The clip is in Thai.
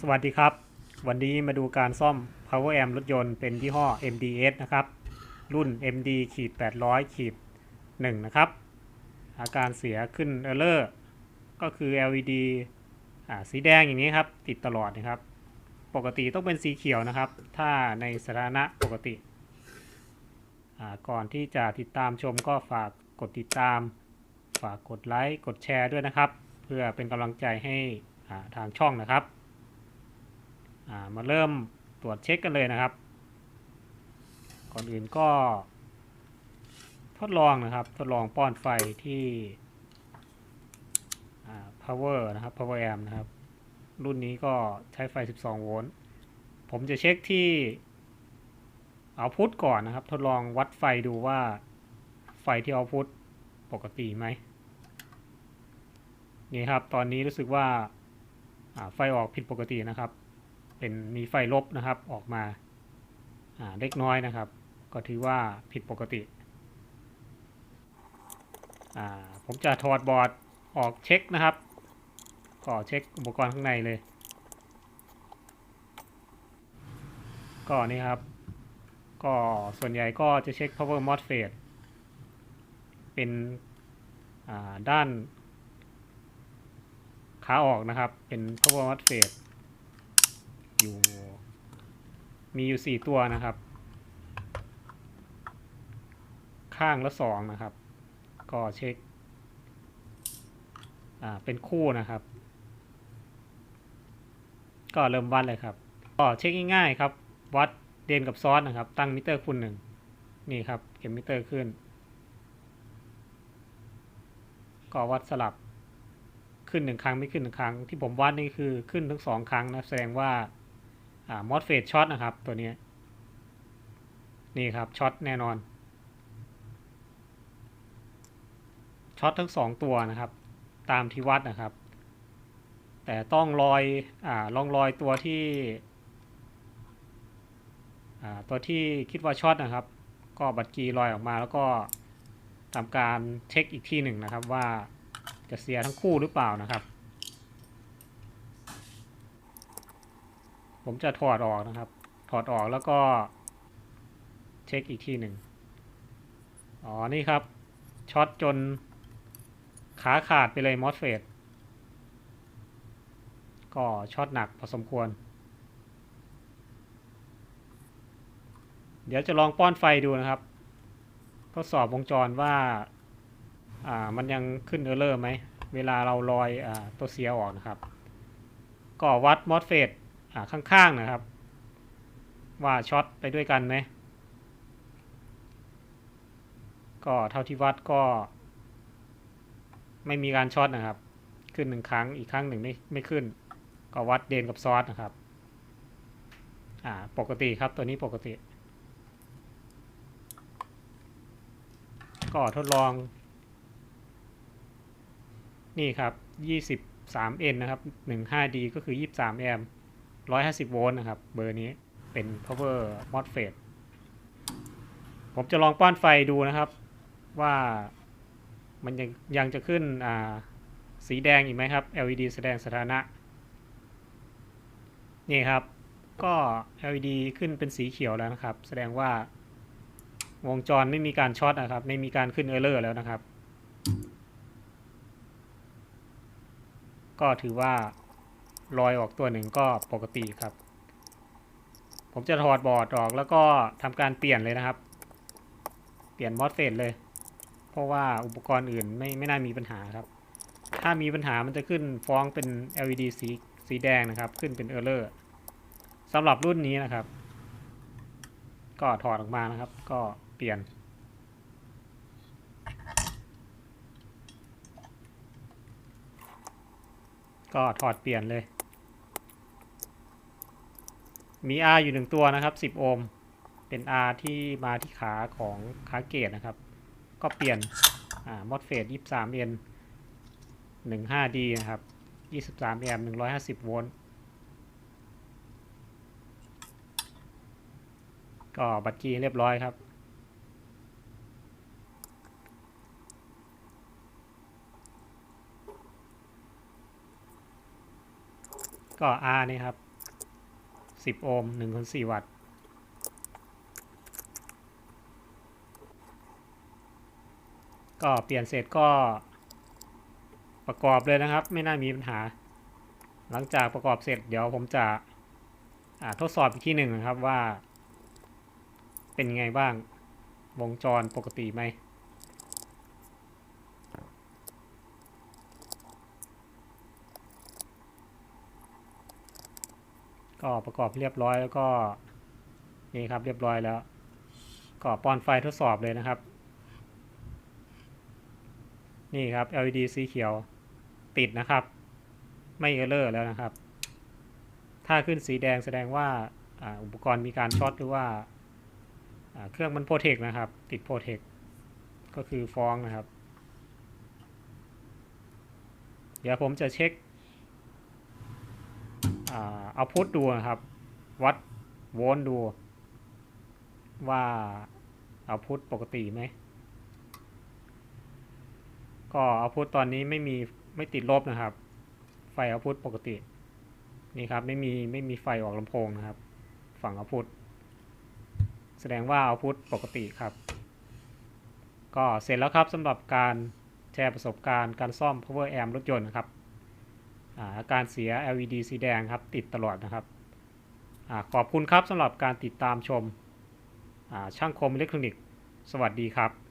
สวัสดีครับ วันนี้มาดูการซ่อม power amp รถยนต์เป็นยี่ห้อ MDS นะครับ รุ่น MD ขีด800ขีด1นะครับ อาการเสียขึ้น error ก็คือ LED อ่าสีแดงอย่างนี้ครับ ติดตลอดนะครับ ปกติต้องเป็นสีเขียวนะครับ ถ้าในสถานะปกติอ่าก่อนที่จะติดตามชมก็ฝากกดติดตาม ฝากกดไลค์ กดแชร์ด้วยนะครับ เพื่อเป็นกำลังใจให้อ่าทางช่องนะครับ มาเริ่มตรวจเช็คกันเลยนะครับ ก่อนอื่นก็ ทดลองนะครับ ทดลองป้อนไฟที่ power นะครับ power amp นะครับ รุ่นนี้ก็ใช้ไฟ 12 โวลต์ ผมจะเช็คที่เอาพุทก่อนนะครับ ทดลองวัดไฟดูว่าไฟที่เอาพุทปกติไหมนี่ครับ ตอนนี้รู้สึกว่าไฟออกผิดปกตินะครับ เป็นมีไฟลบนะครับออกมาเล็กน้อยนะครับ ก็ถือว่าผิดปกติ ผมจะถอดบอร์ดออกเช็คนะครับ ก็เช็คอุปกรณ์ข้างในเลย ก็นี่ครับ ก็ส่วนใหญ่ก็จะเช็ค power MOSFET เป็นด้านขาออกนะครับ เป็น power MOSFET อยู่ มีอยู่4ตัวนะครับ ข้างละ2นะครับ ก็เช็ค อ่า เป็นคู่นะครับ ก็เริ่มวัดเลยครับ ก็เช็คง่ายๆครับ วัดเดนกับซอสนะครับ ตั้งมิเตอร์คูณหนึ่ง นี่ครับเข็มมิเตอร์ขึ้น ก็วัดสลับขึ้นหนึ่งครั้งไม่ขึ้นหนึ่งครั้งที่ผมวัดนี่คือขึ้นทั้งสองครั้งนะแสดงว่า มอสเฟตช็อตนะครับตัวนี้นี่ครับช็อตแน่นอนช็อตทั้งสองตัวนะครับ ตามที่วัดนะครับ แต่ต้องรอยอ่าลองรอยตัวที่อ่าตัวที่คิดว่าช็อตนะครับ ก็บัตรกีลอยออกมาแล้วก็ทำการเช็คอีกที่หนึ่งนะครับว่าจะเสียทั้งคู่หรือเปล่านะครับ ผมจะถอดออกนะครับ ถอดออกแล้วก็เช็คอีกที่หนึ่งอ๋อ นี่ครับ ช็อตจนขาขาดไปเลยมอสเฟตก็ช็อตหนักพอสมควร เดี๋ยวจะลองป้อนไฟดูนะครับ ทดสอบวงจรว่า อ่า มันยังขึ้นเออร์เลอร์ไหม เวลาเราลอย อ่า ตัวเสียออกนะครับ ก็วัดมอสเฟต ข้างๆนะครับ ว่าช็อตไปด้วยกันไหมก็เท่าที่วัดก็ ไม่มีการช็อตนะครับ ขึ้นหนึ่งครั้งอีกครั้งหนึ่งไม่ไม่ขึ้น ก็วัดเดนกับซอสนะครับอ่าปกติครับตัวนี้ปกติ ก็ทดลอง นี่ครับ 23N นะครับ 15D ก็คือ 23 แอมป์ 150 โวลต์นะครับ เบอร์นี้เป็น power MOSFET ผมจะลองป้อนไฟดูนะครับ ว่ามันยังยังจะขึ้นอ่าสีแดงอีกไหมครับ LED แสดงสถานะ นี่ครับ ก็ LED ขึ้นเป็นสีเขียวแล้วนะครับ แสดงว่าวงจรไม่มีการช็อตนะครับ ไม่มีการขึ้นเออร์เลอร์แล้วนะครับ ก็ถือว่า รอยออกตัวหนึ่งก็ปกติครับ ผมจะถอดบอร์ดออกแล้วก็ทำการเปลี่ยนเลยนะครับ เปลี่ยนมอสเฟตเลย เพราะว่าอุปกรณ์อื่นไม่ไม่น่ามีปัญหาครับ ถ้ามีปัญหามันจะขึ้นฟ้องเป็น LED สีสีแดงนะครับ ขึ้นเป็นเออร์เลอร์สำหรับรุ่นนี้นะครับ ก็ถอดออกมานะครับ ก็เปลี่ยนก็ถอดเปลี่ยนเลย มี R อยู่หนึ่งตัวนะครับ 10 โอห์ม เป็น R ที่มาที่ขาของขาเกตนะครับ ก็เปลี่ยนอ่ามอดเฟส 23N 15D นะครับ23แอมป์150 โวลต์ ก็บัตรกีเรียบร้อยครับ ก็ R นี่ครับ 10โอห์ม1คูณ4วัตต์ก็เปลี่ยนเสร็จก็ประกอบเลยนะครับ ไม่น่ามีปัญหา หลังจากประกอบเสร็จเดี๋ยวผมจะทดสอบอีกที่หนึ่งนะครับว่า เป็นไงบ้างวงจรปกติไหม ก็ประกอบเรียบร้อยแล้วก็นี่ครับเรียบร้อยแล้ว ก็ป้อนไฟทดสอบเลยนะครับ นี่ครับ LED สีเขียวติดนะครับ ไม่เออร์เลอร์แล้วนะครับ ถ้าขึ้นสีแดงแสดงว่าอ,อุปกรณ์มีการช็อตหรือว่าอ่าเครื่องมันโปรเทคนะครับ ติดโปรเทคก็คือฟ้องนะครับ เดี๋ยวผมจะเช็ค เอาพุทดูนะครับ วัดโวลต์ดู ว่าเอาพุทปกติไหม ก็เอาพุทตอนนี้ไม่มีไม่ติดลบนะครับ ไฟเอาพุทปกติ นี่ครับไม่มีไม่มีไฟออกลำโพงนะครับ ฝั่งเอาพุทแสดงว่าเอาพุทปกติครับ ก็เสร็จแล้วครับสำหรับการแชร์ประสบการณ์การซ่อม power amp รถยนต์นะครับ อาการเสีย LED สีแดงครับติดตลอดนะครับอขอบคุณครับสำหรับการติดตามชมช่างคมอิเล็กทรอนิกส์ สวัสดีครับ